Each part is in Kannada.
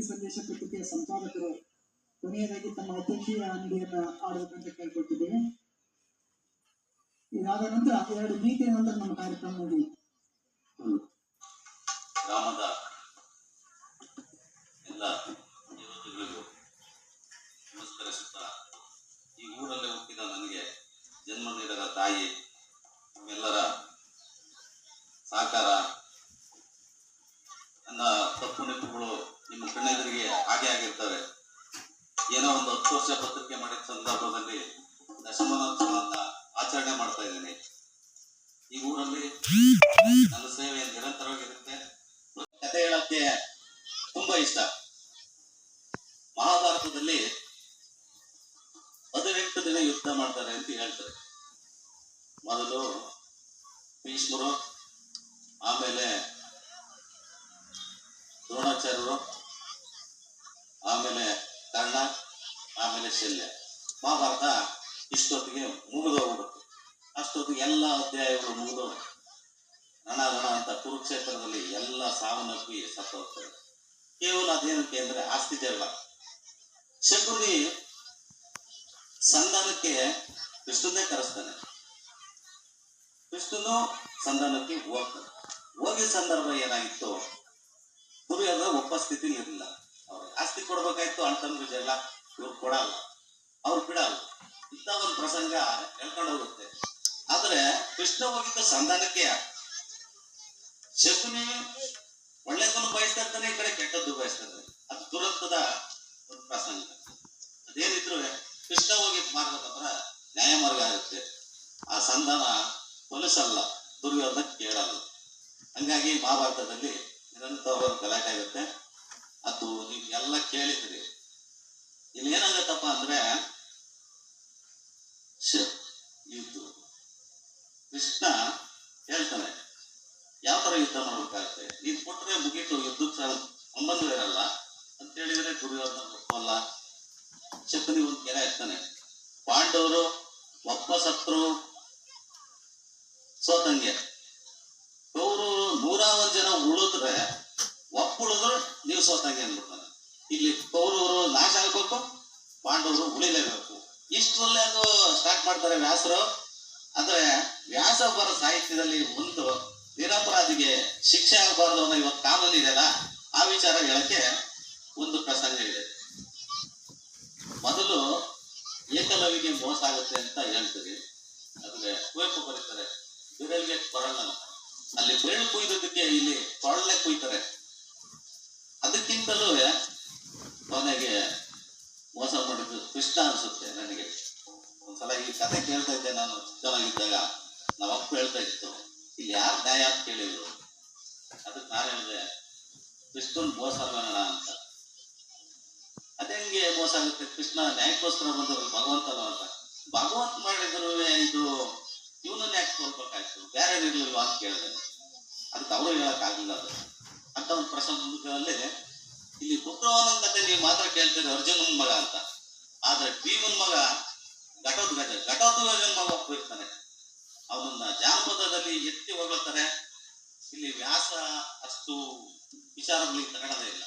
ಬೆಳಗ್ಗೆ ಸಂದೇಶ ಪತ್ರಿಕೆಯ ಸಂಪಾದಕರು ಕೊನೆಯದಾಗಿ ತಮ್ಮ ಅಧ್ಯಕ್ಷೀಯ ಅಂಗಡಿಯನ್ನ ಆಡಬೇಕಂತ ಕೇಳ್ಕೊಳ್ತಿದ್ದೇನೆ. ಇದಾದ ನಂತರ ಎರಡು ಗೀತೆಯ ನಂತರ ನಮ್ಮ ಕಾರ್ಯಕ್ರಮ ಗ್ರಾಮದ ಎಲ್ಲ ಪತ್ರಿಕೆ ಮಾಡಿದ ಸಂದರ್ಭದಲ್ಲಿ ದಶಮಾನೋತ್ಸವ ಅಂತ ಆಚರಣೆ ಮಾಡ್ತಾ ಇದ್ದೇನೆ. ಈ ಊರಲ್ಲಿ ನನ್ನ ಸೇವೆ ನಿರಂತರವಾಗಿರುತ್ತೆ. ಕತೆ ಹೇಳಕ್ಕೆ ತುಂಬಾ ಇಷ್ಟ. ಮಹಾಭಾರತದಲ್ಲಿ ಹದಿನೆಂಟು ದಿನ ಯುದ್ಧ ಮಾಡ್ತಾರೆ ಅಂತ ಹೇಳ್ತಾರೆ. ಮೊದಲು ಭೀಷ್ಮರು, ಆಮೇಲೆ ದ್ರೋಣಾಚಾರ್ಯರು, ಆಮೇಲೆ ಕರ್ಣ ಆಮೇಲೆ ಶಲ್ಯ. ಮಹಾಭಾರತ ಇಷ್ಟೊತ್ತಿಗೆ ಮುಗಿದೋಗ್ಬಿಡುತ್ತೆ. ಅಷ್ಟೊತ್ತಿಗೆ ಎಲ್ಲ ಅಧ್ಯಾಯಗಳು ಮುಗಿದು ರಣ ರಣ ಅಂತ ಕುರುಕ್ಷೇತ್ರದಲ್ಲಿ ಎಲ್ಲ ಸಾವನ್ನಪ್ಪಿ ಸತ್ತು ಹೋಗ್ತಾರೆ ಕೇವಲ ಅದೇನಕ್ಕೆ ಅಂದ್ರೆ ಆಸ್ತಿ ಜಗಳ. ಶಕುನಿ ಸಂಧಾನಕ್ಕೆ ಕೃಷ್ಣನ್ನೇ ಕರೆಸ್ತಾನೆ. ಕೃಷ್ಣನು ಸಂಧಾನಕ್ಕೆ ಹೋಗ್ತಾನೆ. ಹೋಗಿದ ಸಂದರ್ಭ ಏನಾಗಿತ್ತು, ಗುರು ಎಲ್ಲ ಸ್ಥಿತಿಲಿ ಇರಲಿಲ್ಲ. ಅವ್ರಿಗೆ ಆಸ್ತಿ ಕೊಡ್ಬೇಕಾಯ್ತು ಅಂತಂದ್ರೆ ಜಗಳ. ಇವ್ರು ಕೊಡಲ್ಲ. ಅವ್ರು ಬಿಡಲ್ಲ. ಇಂಥ ಒಂದು ಪ್ರಸಂಗ ಹೇಳ್ಕೊಂಡು ಹೋಗುತ್ತೆ. ಆದ್ರೆ ಕೃಷ್ಣ ಹೋಗಿದ್ದ ಸಂಧಾನಕ್ಕೆ ಶಕುನಿ ಒಳ್ಳೆದನ್ನು ಬಯಸ್ತಾ ಇರ್ತಾನೆ, ಈ ಕಡೆ ಕೆಟ್ಟದ್ದು ಬಯಸ್ತಾ ಇರ್ತಾನೆ. ಅದು ದುರಂತದ ಒಂದು ಪ್ರಸಂಗ. ಅದೇನಿದ್ರು ಕೃಷ್ಣ ಹೋಗಿ ಮಾರ್ಗದ ನ್ಯಾಯಮಾರ್ಗ ನ್ಯಾಯ ಮಾರ್ಗ ಆಗುತ್ತೆ. ಆ ಸಂಧಾನ ಹೊಲಸಲ್ಲ ದುರ್ಯೋಧನ ಕೇಳಲ್ಲ. ಹಂಗಾಗಿ ಮಹಾಭಾರತದಲ್ಲಿ ನಿರಂತರ ಗಲಾಟೆ ಆಗುತ್ತೆ. ಅದು ಎಲ್ಲ ಕೇಳಿದ್ರಿ ಇಲ್ಲಿ ಏನಾಗತ್ತಪ್ಪ ಅಂದ್ರೆ ಇದು ಕೃಷ್ಣ ಹೇಳ್ತಾನೆ, ಯಾವ ತರ ಯುದ್ಧ ಮಾಡ್ಬೇಕಾಗತ್ತೆ? ನೀನ್ ಕೊಟ್ರೆ ಮುಗೀತು, ಯುದ್ಧಕ್ಕೆ ಸಂಬಂಧ ಇರಲ್ಲ ಅಂತ ಹೇಳಿದ್ರೆ ದುರ್ಯೋಧನ ಒಪ್ಪಲ್ಲ. ಶಕುನಿ ಒಂದು ಕೆರೆ ಇರ್ತಾನೆ ಪಾಂಡವರು ಒಬ್ಬ ಸತ್ರು ಸೋತಂಗೆ. ಅವರು ನೂರ ಒಂದ್ ಜನ ಉಳಿದ್ರೆ, ಒಪ್ಪುಳಿದ್ರು ನೀವು ಸೋತಂಗೆ ಅಂದ್ಬಿಡ್ತಾನೆ ಇಲ್ಲಿ ಕೌರವರು ನಾಶ ಆಗ್ಬೇಕು, ಪಾಂಡವರು ಉಳಿಲೇಬೇಕು. ಇಷ್ಟರಲ್ಲೇ ಅದು ಸ್ಟಾರ್ಟ್ ಮಾಡ್ತಾರೆ ವ್ಯಾಸರು. ಅಂದ್ರೆ ವ್ಯಾಸ ಬರ ಸಾಹಿತ್ಯದಲ್ಲಿ ಒಂದು ನಿರಪರಾಧಿಗೆ ಶಿಕ್ಷೆ ಆಗಬಾರ್ದು ಅನ್ನೋ ಇವತ್ತು ಕಾನೂನು ಇದೆಯಲ್ಲ, ಆ ವಿಚಾರ ಹೇಳಕ್ಕೆ ಒಂದು ಪ್ರಸಂಗ ಇದೆ. ಮೊದಲು ಏಕಲವಿಗೆ ಮೋಸ ಆಗುತ್ತೆ ಅಂತ ಹೇಳ್ತೀವಿ. ಅಂದ್ರೆ ಕುವೆಂಪು ಬರೀತಾರೆ ಬಿರಲ್ಗೆ ಕೊರಳ ಅಲ್ಲಿ ಬೆರಳು ಕುಯ್ದದಕ್ಕೆ ಇಲ್ಲಿ ಕೊರಳೆ ಕುಯ್ತಾರೆ. ಅದಕ್ಕಿಂತಲೂ ಕೊನೆಗೆ ಮೋಸ ಮಾಡಿದ್ದು ಕೃಷ್ಣ ಅನ್ಸುತ್ತೆ ನನಗೆ. ಒಂದ್ಸಲ ಈ ಕತೆ ಕೇಳ್ತಾ ಇದ್ದೆ ನಾನು, ಚೆನ್ನಾಗಿದ್ದಾಗ. ನಮ್ಮ ಅಪ್ಪ ಹೇಳ್ತಾ ಇತ್ತು, ಇಲ್ಲಿ ಯಾರು ನ್ಯಾಯ ಅಂತ ಕೇಳಿದ್ರು ಅದಕ್ಕೆ ನಾನು ಹೇಳಿದೆ, ಕೃಷ್ಣನ್ ಮೋಸ ಮಾಡೋಣ ಅಂತ. ಅದಂಗೆ ಮೋಸ ಆಗುತ್ತೆ. ಕೃಷ್ಣ ನ್ಯಾಯಕ್ಕೋಸ್ಕರ ಬಂದವರು ಭಗವಂತನ ಅಂತ ಭಗವಂತ ಮಾಡಿದ್ರು ಇದು ಇವನನ್ನ ಯಾಕೆ ತೋರ್ಬೇಕಾಯ್ತು ಬೇರೆ ಇರ್ಲಿಲ್ವಾ ಅಂತ ಕೇಳಿದೆ. ಅದಕ್ಕೆ ಅವರು ಹೇಳಕ್ ಆಗಿಲ್ಲ ಅದು. ಅಂತ ಒಂದು ಪ್ರಸಂಗದಲ್ಲಿ ಇಲ್ಲಿ ಪುತ್ರವನ ಕತೆ ನೀವು ಮಾತ್ರ ಕೇಳ್ತೀರಿ ಅರ್ಜುನನ್ ಮಗ ಅಂತ. ಆದ್ರೆ ಭೀಮನ್ ಮಗ ಘಟೋದ್ಗಜ ಘಟೋದ್ಗಜನ್ ಮಗ ಹೋಗ್ತಾನೆ ಅವನನ್ನ ಜಾನಪದದಲ್ಲಿ ಎತ್ತಿ ಹೊಗಳ್ತಾರೆ. ಇಲ್ಲಿ ವ್ಯಾಸ ಅಷ್ಟು ವಿಚಾರಗಳಿಗೆ ತಗೊಳ್ಳೋದೇ ಇಲ್ಲ.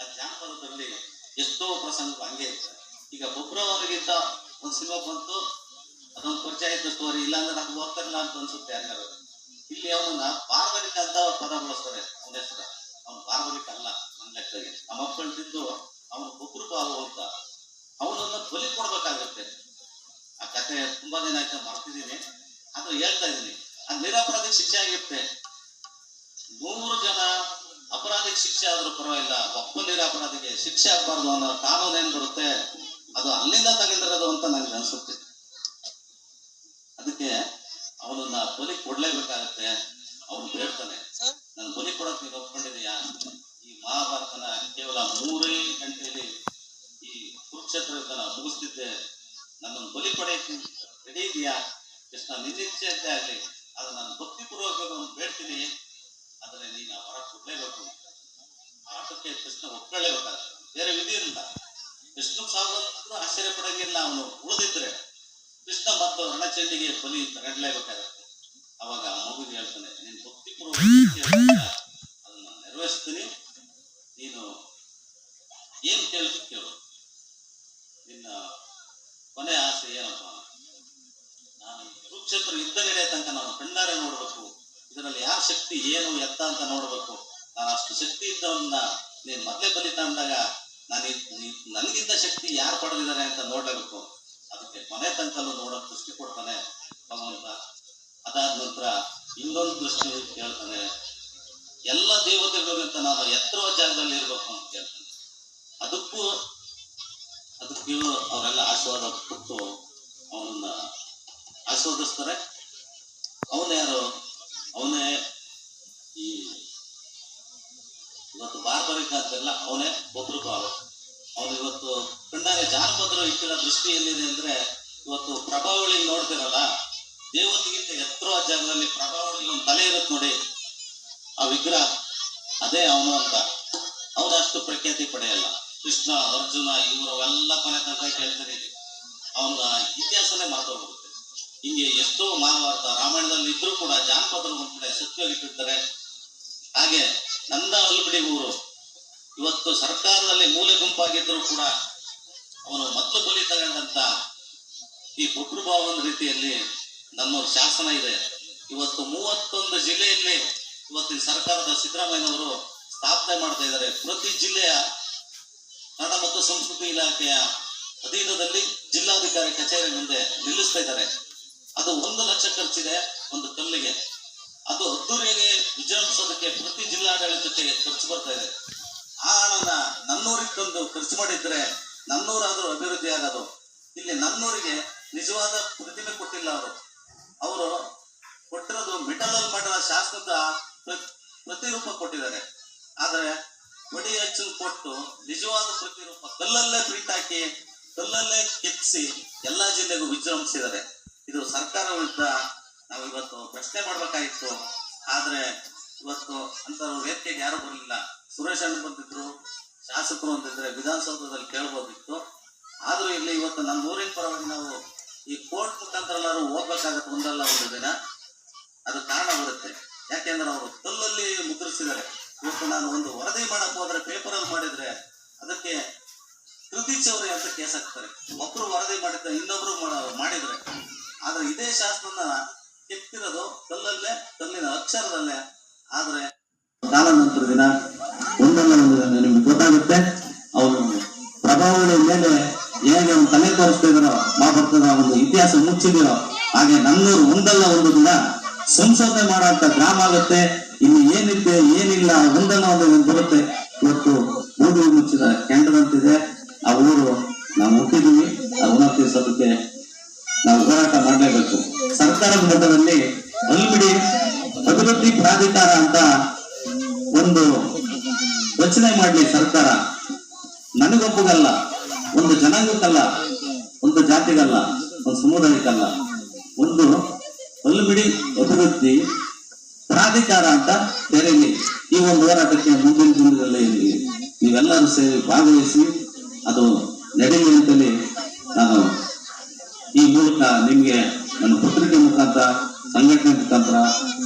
ಆ ಜಾನಪದದಲ್ಲಿ ಎಷ್ಟೋ ಪ್ರಸಂಗ ಹಂಗೆ ಇರ್ತದೆ ಈಗ ಫೆಬ್ರವರಿಗಿಂತ ಒಂದು ಸಿನಿಮಾ ಬಂತು, ಅದೊಂದು ಪರಿಚಯ ಇದ್ದ ಸ್ಟೋರಿ ಇಲ್ಲಾಂದ್ರೆ ಅದು ಹೋಗ್ತಾರಿಲ್ಲ ಅಂತ ಅನ್ಸುತ್ತೆ ಅನ್ನೋದು ಇಲ್ಲಿ ಅವನನ್ನ ಬಾರ್ಬರಿಕ ಅಂತ ಪದ ಬಳಸ್ತಾರೆ, ಅವನ ಹೆಸರು. ಅವನು ಬಾರ್ಬರಿಕ ಅಲ್ಲ. ನನ್ನ ಲೆಕ್ಕಗೆ ನಮ್ಮ ಅಪ್ಪಳು ತಿಂದು ಅವನು ಪಾಲು ಅಂತ. ಅವನನ್ನ ಬಲಿ ಕೊಡ್ಬೇಕಾಗತ್ತೆ. ಆ ಕತೆ ತುಂಬಾ ದಿನ ಆಯ್ತಾ ಮಾಡ್ತಿದ್ದೀನಿ ಅದು ಹೇಳ್ತಾ ಇದ್ದೀನಿ. ಆ ನಿರಪರಾಧಿ ಶಿಕ್ಷೆ ಆಗಿರುತ್ತೆ. ನೂರು ಜನ ಅಪರಾಧಿ ಶಿಕ್ಷೆ ಆದ್ರೂ ಪರವಾಗಿಲ್ಲ ಒಬ್ಬ ನಿರಪರಾಧಿಗೆ ಶಿಕ್ಷೆ ಆಗ್ಬಾರ್ದು ಅನ್ನೋ ಕಾನೂನು ಏನ್ ಬರುತ್ತೆ ಅದು ಅಲ್ಲಿಂದ ತಗೊಂಡಿರೋದು ಅಂತ ನನಗೆ ಅನ್ಸುತ್ತೆ. ಅದಕ್ಕೆ ಅವನನ್ನ ಬಲಿ ಕೊಡ್ಲೇಬೇಕಾಗತ್ತೆ. ಅವನು ಹೇಳ್ತಾನೆ ನಾನು ಬಲಿ ಕೊಡಕ್ ನೀನು ಒಪ್ಕೊಂಡಿದೀಯಾ? ಈ ಮಹಾಭಾರತನ ಕೇವಲ ಮೂರೇ ಗಂಟೆಯಲ್ಲಿ ಈ ಕುರುಕ್ಷೇತ್ರ ಯುದ್ಧನ ಮುಗಿಸ್ತಿದ್ದೆ. ನನ್ನನ್ನು ಬಲಿ ಪಡೆಯಕ್ಕೆ ರೆಡಿ ಇದೆಯಾ? ಕೃಷ್ಣ ನಿನ್ನಿಚ್ಛೆಯದ್ದೇ ಆಗ್ಲಿ. ಅದು ನಾನು ಭಕ್ತಿಪೂರ್ವಕವನ್ನು ಬೇಡ್ತೀನಿ. ಆದರೆ ನೀನು ವರ ಕೊಡಲೇಬೇಕು. ಆಟಕ್ಕೆ ಕೃಷ್ಣ ಒಪ್ಕೊಳ್ಳೇಬೇಕಾಗುತ್ತೆ ಬೇರೆ ವಿಧಿ ಇಲ್ಲ ಕೃಷ್ಣ ಸಾವಿರ ಆಶ್ಚರ್ಯ ಪಡಂಗಿಲ್ಲ. ಅವನು ಉಳಿದಿದ್ರೆ ಕೃಷ್ಣ ಮತ್ತು ರಣಚಂಡಿಗೆ ಬಲಿ ತಗಡ್ಲೇಬೇಕಾಗತ್ತೆ ಅವಾಗ ಆ ಮಗುಗೆ ಹೇಳ್ತಾನೆ, ನೀನು ಭಕ್ತಿಪೂರ್ವಕ ಅದನ್ನು ನೆರವೇರಿಸ್ತೀನಿ. ನೀನು ಏನು ಕೇಳ್ಬೇಕು ಕೇಳು ನಿನ್ನ ಕೊನೆ ಆಸೆ ಏನಪ್ಪ? ನಾನು ಕುರುಕ್ಷೇತ್ರ ಯುದ್ಧ ನಡೆಯ ತನಕ ನಾನು ಕಣ್ಣಾರೆ ನೋಡ್ಬೇಕು. ಇದರಲ್ಲಿ ಯಾರ ಶಕ್ತಿ ಏನು ಎತ್ತ ಅಂತ ನೋಡ್ಬೇಕು. ನಾನು ಅಷ್ಟು ಶಕ್ತಿ ಇದ್ದವನ್ನ ನೀನು ಮೊದಲೇ ಬಲಿತ ಅಂದಾಗ ನಾನು ನನಗಿಂತ ಶಕ್ತಿ ಯಾರು ಪಡೆದಿದ್ದಾರೆ ಅಂತ ನೋಡಬೇಕು. ಅದಕ್ಕೆ ಮನೆ ತನಕಲ್ಲೂ ನೋಡಕ್ ದೃಷ್ಟಿ ಕೊಡ್ತಾನೆ ಭಗವಂತ. ಅದಾದ ನಂತರ ಇನ್ನೊಂದು ದೃಷ್ಟಿ ಹೇಳ್ತಾನೆ ಎಲ್ಲ ದೇವತೆಗಳಿಗಿಂತ ನಾವು ಎತ್ತರ ಜಾಗದಲ್ಲಿ ಇರಬೇಕು ಅಂತ ಹೇಳ್ತಾನೆ ಅದಕ್ಕೂ ಅದಕ್ಕೂ ಅವರೆಲ್ಲ ಆಶೀರ್ವಾದ ಕೊಟ್ಟು ಅವನನ್ನ ಆಶೀರ್ವದಿಸ್ತಾರೆ. ಅವನ ಯಾರು? ಅವನೇ ಈ ಇವತ್ತು ಬಾರ್ಬರಿಕ ಅಂತೆಲ್ಲ ಅವನೇ ಬಾಳು ಅವನು ಇವತ್ತು ಕಣ್ಣಾರೆ ಜಾನಪದರು ಇಟ್ಟಿರೋ ದೃಷ್ಟಿ ಎಲ್ಲಿದೆ ಅಂದ್ರೆ ಇವತ್ತು ಪ್ರಭಾವಳಿ ನೋಡ್ತಿರಲ್ಲ, ದೇವತೆಗಿಂತ ಎತ್ತರ ಜಾಗದಲ್ಲಿ ಪ್ರಭಾವಳಿ ಒಂದು ತಲೆ ಇರುತ್ತೆ ನೋಡಿ. ಆ ವಿಗ್ರಹ. ಅದೇ ಅವನು ಅಂತ. ಅವನು ಅಷ್ಟು ಪ್ರಖ್ಯಾತಿ ಪಡೆಯಲ್ಲ. ಕೃಷ್ಣ, ಅರ್ಜುನ ಇವರವೆಲ್ಲ ಕೊನೆ ತನಕ ಕೇಳ್ತಾನೆ ಅವನ ಇತಿಹಾಸನೇ ಮಾತಾಡ್ಬಿಡುತ್ತೆ ಹಿಂಗೆ ಎಷ್ಟೋ ಮಹಾಭಾರತ, ರಾಮಾಯಣದಲ್ಲಿ ಇದ್ರೂ ಕೂಡ ಜಾನಪದರು ಒಂದ್ ಕಡೆ ಸತ್ಯವಾಗಿಟ್ಟಿರ್ತಾರೆ ಹಾಗೆ ನಂದ ಅಲ್ಬಿಡಿ ಊರು. ಇವತ್ತು ಸರ್ಕಾರದಲ್ಲಿ ಮೂಲೆ ಗುಂಪಾಗಿದ್ರು ಕೂಡ ಅವನು ಮೊದಲು ಬಲಿ ತಗೊಂಡಂತ ಈ ಬುಕ್ರು ಭಾವನ ರೀತಿಯಲ್ಲಿ ನನ್ನೂರು ಶಾಸನ ಇದೆ. ಇವತ್ತು ಮೂವತ್ತೊಂದು ಜಿಲ್ಲೆಯಲ್ಲಿ ಇವತ್ತಿನ ಸರ್ಕಾರದ ಸಿದ್ದರಾಮಯ್ಯನವರು ಸ್ಥಾಪನೆ ಮಾಡ್ತಾ ಇದ್ದಾರೆ. ಪ್ರತಿ ಜಿಲ್ಲೆಯ ಕನ್ನಡ ಮತ್ತು ಸಂಸ್ಕೃತಿ ಇಲಾಖೆಯ ಅಧೀನದಲ್ಲಿ ಜಿಲ್ಲಾಧಿಕಾರಿ ಕಚೇರಿ ಮುಂದೆ ನಿಲ್ಲಿಸ್ತಾ ಇದ್ದಾರೆ. ಅದು ಒಂದು ಲಕ್ಷ ಖರ್ಚಿದೆ, ಒಂದು ಕಲ್ಲಿಗೆ. ಅದು ಅದ್ದೂರಿಯಾಗಿ ವಿಜೃಂಭಿಸೋದಕ್ಕೆ ಪ್ರತಿ ಜಿಲ್ಲಾಡಳಿತಕ್ಕೆ ಖರ್ಚು ಬರ್ತಾ ಇದೆ. ಆ ಹಣನ ನನ್ನೂರಿಗೆ ತಂದು ಖರ್ಚು ಮಾಡಿದ್ರೆ ನನ್ನೂರಾದ್ರೂ ಅಭಿವೃದ್ಧಿ ಆಗೋದು. ಇಲ್ಲಿ ನನ್ನೂರಿಗೆ ನಿಜವಾದ ಪ್ರತಿಮೆ ಕೊಟ್ಟಿಲ್ಲ ಅವರು. ಅವರು ಕೊಟ್ಟಿರೋದು ಮಾಡಿರೋ ಶಾಸನದ ಪ್ರ- ಪ್ರತಿರೂಪ ಕೊಟ್ಟಿದ್ದಾರೆ. ಆದರೆ ಮಡಿ ಹಚ್ಚು ಕೊಟ್ಟು ನಿಜವಾದ ಪ್ರತಿರೂಪ ಕಲ್ಲಲ್ಲೇ ಪ್ರಿಂಟ್ ಹಾಕಿ, ಕಲ್ಲಲ್ಲೇ ಕೆತ್ತಿಸಿ ಎಲ್ಲಾ ಜಿಲ್ಲೆಗೂ ವಿಜೃಂಭಿಸಿದ್ದಾರೆ. ಇದು ಸರ್ಕಾರ ವಿರುದ್ಧ ನಾವು ಇವತ್ತು ಪ್ರಶ್ನೆ ಮಾಡ್ಬೇಕಾಗಿತ್ತು. ಆದ್ರೆ ಇವತ್ತು ಅಂತ ವೇದಿಕೆಗೆ ಯಾರು ಬರಲಿಲ್ಲ. ಸುರೇಶ್ ಅಣ್ಣ ಬಂದಿದ್ರು, ಶಾಸಕರು ಅಂತಿದ್ರೆ ವಿಧಾನಸೌಧದಲ್ಲಿ ಕೇಳ್ಬೋದಿತ್ತು. ಆದ್ರೂ ಇಲ್ಲಿ ಇವತ್ತು ನಮ್ಮ ಊರಿನ ಪರವಾಗಿ ನಾವು ಈ ಕೋರ್ಟ್ ಮುಖಾಂತರ ಎಲ್ಲರೂ ಹೋಗ್ಬೇಕಾಗತ್ತೆ ಒಂದಲ್ಲ ಒಂದು ದಿನ. ಇವತ್ತು ನಾನು ಒಂದು ವರದಿ ಮಾಡಕ್ ಹೋದ್ರೆ ಪೇಪರ್ ಅಲ್ಲಿ ಮಾಡಿದ್ರೆ ಅದಕ್ಕೆ ಕೃತಿ ಚೌರಿ ಅಂತ ಕೇಸ್ ಹಾಕ್ತಾರೆ. ಒಬ್ರು ವರದಿ ಮಾಡಿದ್ರೆ ಇನ್ನೊಬ್ರು ಮಾಡಿದ್ರೆ. ಆದ್ರೆ ಇದೇ ಶಾಸನ ಕೆತ್ತಿರೋದು ಕಲ್ಲಲ್ಲೇ, ಕಲ್ಲಿನ ಅಕ್ಷರದಲ್ಲೇ. ಆದ್ರೆ ಕಾಲಾನಂತರ ದಿನ ಒಂದಲ್ಲ ಒಂದು ನಿಮ್ಗೆ ಗೊತ್ತಾಗುತ್ತೆ. ಅವರು ಪ್ರಭಾವಳಿ ಮೇಲೆ ಹೇಗೆ ಒಂದು ತಲೆ ತೋರಿಸ್ತಾ ಇದಾರೋ ಮಹಾಭಾರತದ ಒಂದು ಇತಿಹಾಸ ಮುಚ್ಚಿದಿರೋ ಹಾಗೆ ನನ್ನೂರು ಒಂದಲ್ಲ ಒಂದು ದಿನ ಸಂಶೋಧನೆ ಮಾಡುವಂತ ಗ್ರಾಮ ಆಗುತ್ತೆ. ಇಲ್ಲಿ ಏನಿದೆ, ಏನಿಲ್ಲ ಒಂದಲ್ಲ ಒಂದು ಬರುತ್ತೆ. ಇವತ್ತು ಊರು ಮುಚ್ಚಿದ ಕೆಂಡದಂತಿದೆ ಆ ಊರು ನಾವು ಹುಟ್ಟಿದೀವಿ ಆ ತಿಳಿಸೋದಕ್ಕೆ ನಾವು ಹೋರಾಟ ಮಾಡಲೇಬೇಕು. ಸರ್ಕಾರದ ಮಟ್ಟದಲ್ಲಿ ಅಲ್ಬಿಡಿ ಅಭಿವೃದ್ಧಿ ಪ್ರಾಧಿಕಾರ ಅಂತ ಒಂದು ರಚನೆ ಮಾಡಲಿ ಸರ್ಕಾರ. ನನಗೊಬ್ಬಗಲ್ಲ, ಒಂದು ಜನಾಂಗಕ್ಕಲ್ಲ, ಒಂದು ಜಾತಿಗಲ್ಲ, ಒಂದು ಸಮುದಾಯಕ್ಕಲ್ಲ. ಒಂದು ಅಲ್ಬಿಡಿ ಅಭಿವೃದ್ಧಿ ಪ್ರಾಧಿಕಾರ ಅಂತ ತೆರೆಯಲಿ ಈ ಒಂದು ಹೋರಾಟಕ್ಕೆ ಮುಂದಿನ ದಿನದಲ್ಲಿ ನೀವೆಲ್ಲರೂ ಸೇರಿ ಭಾಗವಹಿಸಿ ಅದು ನಡೆಯಲಿ ಅಂತೇಳಿ ನಾನು ಈ ಮೂಲಕ ನಿಮ್ಗೆ ನನ್ನ ಪತ್ರಿಕೆ ಮುಖಾಂತರ, ಸಂಘಟನೆ ಮುಖಾಂತರ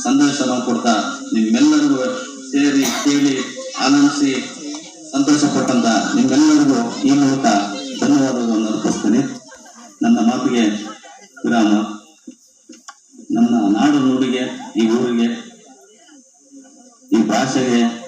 ಸಂದೇಶವನ್ನು ಕೊಡ್ತಾ ನಿಮ್ಮೆಲ್ಲರಿಗೂ ಸೇರಿ ಕೇಳಿ ಆನಂದಿಸಿ ಸಂತೋಷ ಪಟ್ಟಂತ ನಿಮ್ಮೆಲ್ಲರಿಗೂ ಈ ಮೂಲಕ ಧನ್ಯವಾದಗಳನ್ನು ಅರ್ಪಿಸ್ತೇನೆ. ನನ್ನ ಮಾತಿಗೆ ವಿರಾಮ. ನನ್ನ ನಾಡು ನುಡಿಗೆ, ಈ ಊರಿಗೆ ಈ